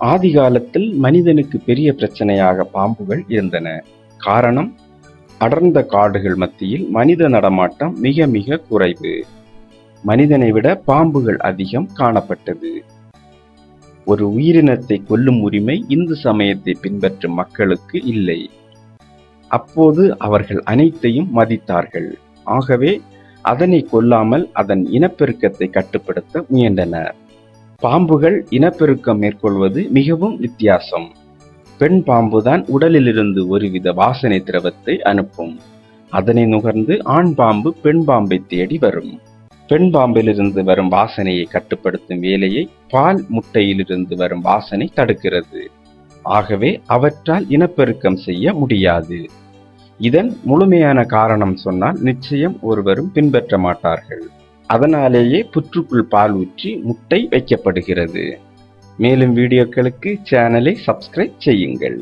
ஆதி காலத்தில் மனிதனுக்கு பெரிய பிரச்சனையாக பாம்புகள் இருந்தன. காரணம் அடர்ந்த காடுகள் மத்தியில் மனித நடமாட்டம் மிக மிக குறைவு. மனிதனை விட பாம்புகள் அதிகம் காணப்பட்டது. ஒரு உயிரினத்தை கொல்லும் உரிமை இந்து சமயத்தை பின்பற்றும் மக்களுக்கு இல்லை. அப்போது அவர்கள் அனைத்தையும் மதித்தார்கள். ஆகவே அதனை கொல்லாமல் அதன் இனப்பெருக்கத்தை கட்டுப்படுத்த முயன்றனர். பாம்புகள் இனப்பெருக்கம் மேற்கொள்வது மிகவும் வித்தியாசம். பெண் பாம்புதான் உடலிலிருந்து ஒருவித வாசனை திரவத்தை அனுப்பும். அதனை நுகர்ந்து ஆண் பாம்பு பெண் பாம்பை தேடி வரும். பெண் பாம்பிலிருந்து வரும் வாசனையை கட்டுப்படுத்தும் வேலையை பால் முட்டையிலிருந்து வரும் வாசனை தடுக்கிறது. ஆகவே அவற்றால் இனப்பெருக்கம் செய்ய முடியாது. இதன் முழுமையான காரணம் சொன்னால் நிச்சயம் ஒருவரும் பின்பற்ற மாட்டார்கள். அதனாலேயே புற்றுக்குள் பால் ஊற்றி முட்டை வைக்கப்படுகிறது. மேலும் வீடியோக்களுக்கு சேனலை சப்ஸ்கிரைப் செய்யுங்கள்.